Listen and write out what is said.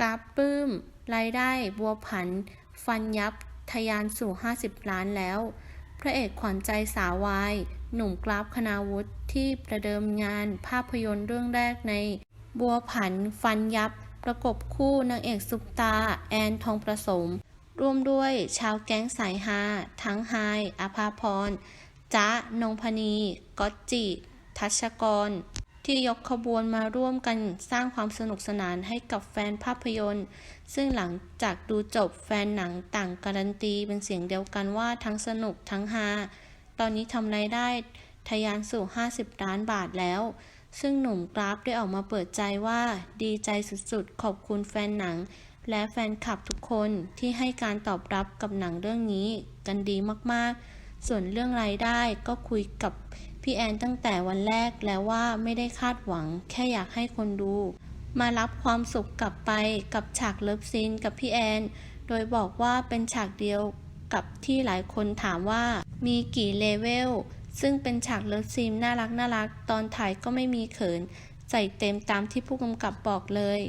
กราฟปลื้ม รายได้บัวผัน ฟันยับทะยานสู่ 50 ล้านแล้ว พระเอกขวัญใจสาววาย หนุ่มกราฟคณาวุฒิที่ประเดิมงานภาพยนตร์เรื่องแรกใน บัวผัน ฟันยับ ประกบคู่นางเอกซุปตา แอนทองประสม ร่วมด้วยชาวแก๊งสายฮาทั้งไฮอภาพร จ๊ะ นงพนีก๊อตจิ ทัชกร ที่ยกขบวนมาร่วมกันสร้างความสนุกสนานให้กับแฟนภาพยนตร์ ซึ่งหลังจากดูจบแฟนหนังต่างการันตีเป็นเสียงเดียวกันว่าทั้งสนุกทั้งฮาตอนนี้ทำรายได้ทะยานสู่ 50 ล้านบาทแล้ว ซึ่งหนุ่มกราฟได้ออกมาเปิดใจว่าดีใจสุดๆ ขอบคุณแฟนหนัง และแฟนคลับทุกคนที่ให้การตอบรับกับหนังเรื่องนี้กันดีมากๆ ส่วนเรื่องรายได้ก็คุยกับพี่แอนตั้งแต่วันแรกแล้วว่าไม่ได้คาดหวัง แค่อยากให้คนดู มารับความสุขกลับไปกับฉากเลิฟซีนกับพี่แอน โดยบอกว่าเป็นฉากเดียวกับที่หลายคนถามว่ามีกี่เลเวล ซึ่งเป็นฉากเลิฟซีนน่ารักน่ารัก ตอนถ่ายก็ไม่มีเขิน ใส่เต็มตามที่ผู้กำกับบอกเลย